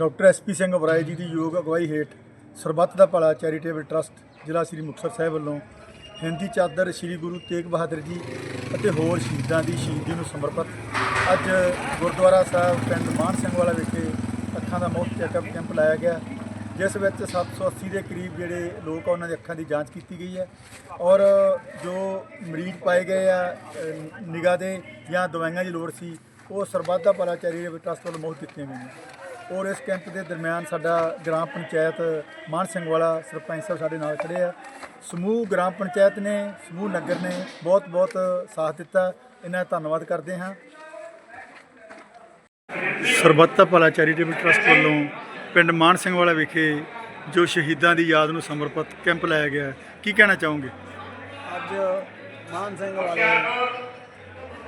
Doctor SP Singh ਵਰਾਏ ਜੀ ਦੀ ਯੋਗ ਅਗਵਾਈ ਹੇਠ ਸਰਬੱਤ ਦਾ ਭਲਾ ਚੈਰੀਟੇਬਲ ਟਰਸਟ, ਜ਼ਿਲ੍ਹਾ ਸ੍ਰੀ ਮੁਕਤਸਰ ਸਾਹਿਬ ਵੱਲੋਂ ਹਿੰਦੀ ਚਾਦਰ ਸ੍ਰੀ ਗੁਰੂ ਤੇਗ ਬਹਾਦਰ ਜੀ ਅਤੇ ਹੋਰ ਸ਼ਹੀਦਾਂ ਦੀ ਸ਼ਹੀਦੀ ਨੂੰ ਸਮਰਪਿਤ। ਅੱਜ ਗੁਰਦੁਆਰਾ ਸਾਹਿਬ ਪਿੰਡ ਮਾਨ ਸਿੰਘ ਵਾਲਾ ਵਿਖੇ ਅੱਖਾਂ ਦਾ ਮੁਫਤ ਚੈੱਕਅਪ ਕੈਂਪ ਲਾਇਆ ਗਿਆ, ਜਿਸ ਵਿੱਚ 780 ਦੇ ਕਰੀਬ ਜਿਹੜੇ ਲੋਕ ਆ, ਉਹਨਾਂ ਦੀ ਅੱਖਾਂ ਦੀ ਜਾਂਚ ਕੀਤੀ ਗਈ ਹੈ ਔਰ ਜੋ ਮਰੀਜ਼ ਪਾਏ ਗਏ ਆ ਨਿਗਾਹ ਦੇ ਜਾਂ ਦਵਾਈਆਂ ਦੀ ਲੋੜ ਸੀ, ਉਹ ਸਰਬੱਤ ਦਾ ਭਲਾ ਚੈਰੀਟੇਬਲ ਟਰਸਟ ਵੱਲੋਂ ਮੁਫਤ ਦਿੱਤੀਆਂ ਗਈਆਂ। ਔਰ ਇਸ ਕੈਂਪ ਦੇ ਦਰਮਿਆਨ ਸਾਡਾ ਗ੍ਰਾਮ ਪੰਚਾਇਤ ਮਾਨ ਸਿੰਘ ਵਾਲਾ ਸਰਪੰਚ ਸਾਹਿਬ ਸਾਡੇ ਨਾਲ ਖੜੇ ਆ। ਸਮੂਹ ਗ੍ਰਾਮ ਪੰਚਾਇਤ ਨੇ, ਸਮੂਹ ਨਗਰ ਨੇ ਬਹੁਤ ਬਹੁਤ ਸਾਥ ਦਿੱਤਾ। ਇਹਨਾਂ ਦਾ ਧੰਨਵਾਦ ਕਰਦੇ ਹਾਂ। ਸਰਬੱਤਾ ਭਲਾ ਚੈਰੀਟੇਬਲ ਟਰਸਟ ਵੱਲੋਂ ਪਿੰਡ ਮਾਨ ਸਿੰਘ ਵਾਲਾ ਵਿਖੇ ਜੋ ਸ਼ਹੀਦਾਂ ਦੀ ਯਾਦ ਨੂੰ ਸਮਰਪਿਤ ਕੈਂਪ ਲਾਇਆ ਗਿਆ ਕੀ ਕਹਿਣਾ ਚਾਹੋਗੇ? ਅੱਜ ਮਾਨ ਸਿੰਘ ਵਾਲੇ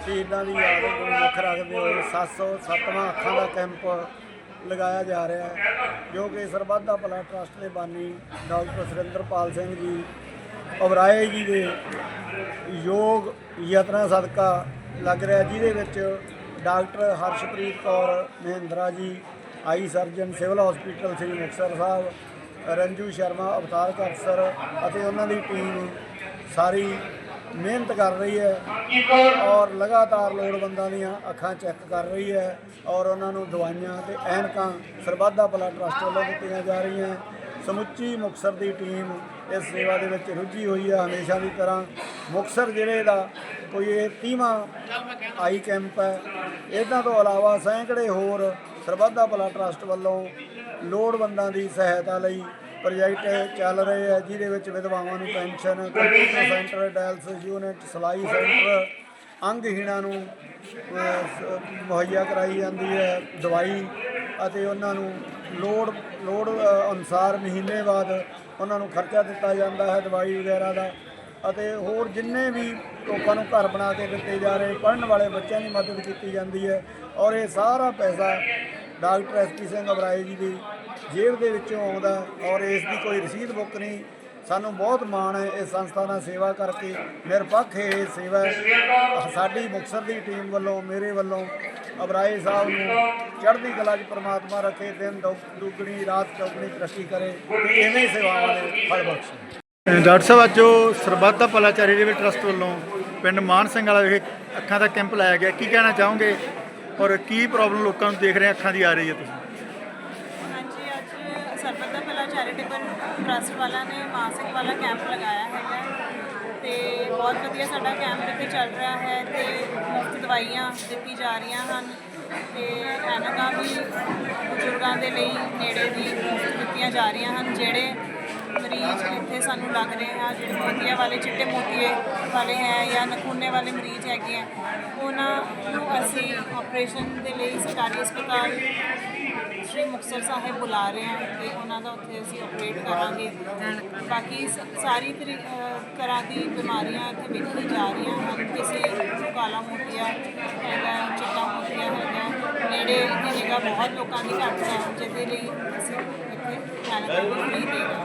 ਸ਼ਹੀਦਾਂ ਦੀ ਯਾਦ ਨੂੰ ਮੁੱਖ ਰੱਖਦੇ ਹੋਏ 707ਵਾਂ ਅੱਖਾਂ ਦਾ ਕੈਂਪ ਲਗਾਇਆ ਜਾ ਰਿਹਾ ਹੈ, ਜੋ ਕਿ ਸਰਬੱਤ ਦਾ ਭਲਾ ਟਰਸਟ ਦੇ ਬਾਨੀ ਡਾਕਟਰ ਸੁਰਿੰਦਰਪਾਲ ਸਿੰਘ ਜੀ ਅਬਰਾਏ ਜੀ ਦੇ ਯੋਗ ਯਤਨਾਂ ਸਦਕਾ ਲੱਗ ਰਿਹਾ ਜਿਹਦੇ ਵਿੱਚ doctor Harshpreet Kaur Mahindra ji, eye surgeon civil hospital Sri Muktsar Sahib, Ranju Sharma, Avtar ਅਫਸਰ ਅਤੇ ਉਹਨਾਂ ਦੀ ਟੀਮ ਸਾਰੀ ਮਿਹਨਤ ਕਰ ਰਹੀ ਹੈ ਔਰ ਲਗਾਤਾਰ ਲੋੜਵੰਦਾਂ ਦੀਆਂ ਅੱਖਾਂ ਚੈੱਕ ਕਰ ਰਹੀ ਹੈ ਔਰ ਉਹਨਾਂ ਨੂੰ ਦਵਾਈਆਂ ਤੇ ਐਨਕਾਂ ਸਰਬੱਧਾ ਭਲਾ ਟਰਸਟ ਵੱਲੋਂ ਦਿੱਤੀਆਂ ਜਾ ਰਹੀਆਂ। ਸਮੁੱਚੀ ਮੁਕਤਸਰ ਦੀ ਟੀਮ ਇਸ ਸੇਵਾ ਦੇ ਵਿੱਚ ਰੁੱਝੀ ਹੋਈ ਹੈ। ਹਮੇਸ਼ਾ ਦੀ ਤਰ੍ਹਾਂ ਮੁਕਤਸਰ ਜ਼ਿਲ੍ਹੇ ਦਾ ਕੋਈ ਇਹ 30ਵਾਂ ਆਈ ਕੈਂਪ ਹੈ। ਇਹਨਾਂ ਤੋਂ ਇਲਾਵਾ ਸੈਂਕੜੇ ਹੋਰ ਸਰਬੱਧਾ ਭਲਾ ਟਰਸਟ ਵੱਲੋਂ ਲੋੜਵੰਦਾਂ ਦੀ ਸਹਾਇਤਾ ਲਈ ਪ੍ਰੋਜੈਕਟ ਚੱਲ ਰਹੇ ਹੈ ਜਿਹਦੇ ਵਿੱਚ ਵਿਧਵਾਵਾਂ ਨੂੰ pension computer centre dialysis unit, ਸਲਾਈ ਸੈਂਟਰ, ਅੰਗਹੀਣਾਂ ਨੂੰ ਮੁਹੱਈਆ ਕਰਾਈ ਜਾਂਦੀ ਹੈ, ਦਵਾਈ ਅਤੇ ਉਹਨਾਂ ਨੂੰ ਲੋੜ ਲੋੜ ਅਨੁਸਾਰ ਮਹੀਨੇ ਬਾਅਦ ਉਹਨਾਂ ਨੂੰ ਖਰਚਾ ਦਿੱਤਾ ਜਾਂਦਾ ਹੈ ਦਵਾਈ ਵਗੈਰਾ ਦਾ ਅਤੇ ਹੋਰ ਜਿੰਨੇ ਵੀ ਲੋਕਾਂ ਨੂੰ ਘਰ ਬਣਾ ਕੇ ਦਿੱਤੇ ਜਾ ਰਹੇ, ਪੜ੍ਹਨ ਵਾਲੇ ਬੱਚਿਆਂ ਦੀ ਮਦਦ ਕੀਤੀ ਜਾਂਦੀ ਹੈ ਔਰ ਇਹ ਸਾਰਾ ਪੈਸਾ ਡਾਕਟਰ ਐਸਪੀ ਸਿੰਘ ਅਬਰਾਏ ਜੀ ਦੀ ਜੇਬ ਦੇ ਵਿੱਚੋਂ ਆਉਂਦਾ ਔਰ ਇਸ ਦੀ ਕੋਈ ਰਸੀਦ ਬੁੱਕ ਨਹੀਂ। ਸਾਨੂੰ ਬਹੁਤ ਮਾਣ ਹੈ ਇਸ ਸੰਸਥਾ ਨਾਲ ਸੇਵਾ ਕਰਕੇ। ਨਿਰਪੱਖ ਇਹ ਸੇਵਾ ਸਾਡੀ ਮੁਕਤਸਰ ਦੀ ਟੀਮ ਵੱਲੋਂ, ਮੇਰੇ ਵੱਲੋਂ ਅਬਰਾਏ ਸਾਹਿਬ ਨੂੰ ਚੜ੍ਹਦੀ ਕਲਾ 'ਚ ਪ੍ਰਮਾਤਮਾ ਰੱਖੇ, ਦਿਨ ਦੁ- ਦੁੱਗਣੀ, ਰਾਤ ਚੌਗਣੀ ਤਰੱਕੀ ਕਰੇ ਤੇ ਇਵੇਂ ਸੇਵਾਵਾਂ ਦੇ ਫਲ ਬਖਸ਼ੇ। ਡਾਕਟਰ ਸਾਹਿਬ, ਅੱਜ ਜੋ ਸਰਬੱਤ ਦਾ ਭਲਾ ਚੈਰੀਟੇਬਲ ਟਰਸਟ ਵੱਲੋਂ ਪਿੰਡ ਮਾਨ ਸਿੰਘ ਵਾਲਾ ਵਿਖੇ ਅੱਖਾਂ ਦਾ ਕੈਂਪ ਲਾਇਆ ਗਿਆ। ਕੀ ਕਹਿਣਾ ਚਾਹੋਗੇ ਔਰ ਕੀ ਪ੍ਰੋਬਲਮ ਲੋਕਾਂ ਨੂੰ ਦੇਖ ਰਹੇ ਅੱਖਾਂ ਦੀ ਆ ਰਹੀ ਹੈ ਤੁਸੀਂ ਹਾਂਜੀ ਅੱਜ ਸਰਬੱਤ ਦਾ ਭਲਾ ਚੈਰੀਟੇਬਲ ਟਰਸਟ ਵਾਲਾ ਨੇ, ਮਾਸਿਕ ਵਾਲਾ ਕੈਂਪ ਲਗਾਇਆ ਹੈਗਾ ਤੇ ਬਹੁਤ ਵਧੀਆ ਸਾਡਾ ਕੈਂਪ ਇੱਥੇ ਚੱਲ ਰਿਹਾ ਹੈ ਤੇ ਮੁਫਤ ਦਵਾਈਆਂ ਦਿੱਤੀ ਜਾ ਰਹੀਆਂ ਹਨ ਤੇ ਐਨਕਾਂ ਵੀ ਬਜ਼ੁਰਗਾਂ ਦੇ ਲਈ ਨੇੜੇ ਵੀ ਮੁਫਤ ਦਿੱਤੀਆਂ ਜਾ ਰਹੀਆਂ ਹਨ, ਜਿਹੜੇ ਮਰੀਜ਼ ਇੱਥੇ ਸਾਨੂੰ ਲੱਗ ਰਹੇ ਆ, ਜਿਹੜੇ ਮੋਤੀਆਂ ਵਾਲੇ, ਚਿੱਟੇ ਮੋਤੀਏ ਵਾਲੇ ਹੈ ਜਾਂ ਨਖੂਨੇ ਵਾਲੇ ਮਰੀਜ਼ ਹੈਗੇ ਆ, ਉਹਨਾਂ ਨੂੰ ਅਸੀਂ ਆਪਰੇਸ਼ਨ ਦੇ ਲਈ ਸਰਕਾਰੀ ਹਸਪਤਾਲ ਸ਼੍ਰੀ ਮੁਕਤਸਰ ਸਾਹਿਬ ਬੁਲਾ ਰਹੇ ਹਾਂ ਤੇ ਉਹਨਾਂ ਦਾ ਉੱਥੇ ਅਸੀਂ ਆਪਰੇਟ ਕਰਾਂਗੇ। ਬਾਕੀ ਸ- ਸਾਰੀ ਤਰੀ- ਅਹ, ਤਰ੍ਹਾਂ ਦੀ ਬਿਮਾਰੀਆਂ ਇੱਥੇ ਵੇਖੀ ਜਾ ਰਹੀਆਂ ਹਨ। ਕਿਸੇ ਨੂੰ ਕਾਲਾ ਮੋਤੀਆ ਹੈਗਾ, ਚਿੱਟਾ ਮੋਤੀਆ ਹੈਗਾ, ਨੇੜੇ ਦੀ ਨਿਗਾਹ ਬਹੁਤ ਲੋਕਾਂ ਦੀ ਘੱਟ ਹੈ, ਜਿਹਦੇ ਲਈ ਅਸੀਂ ਇੱਥੇ ਹੈਲਥ ਫ੍ਰੀ ਦੇਗਾ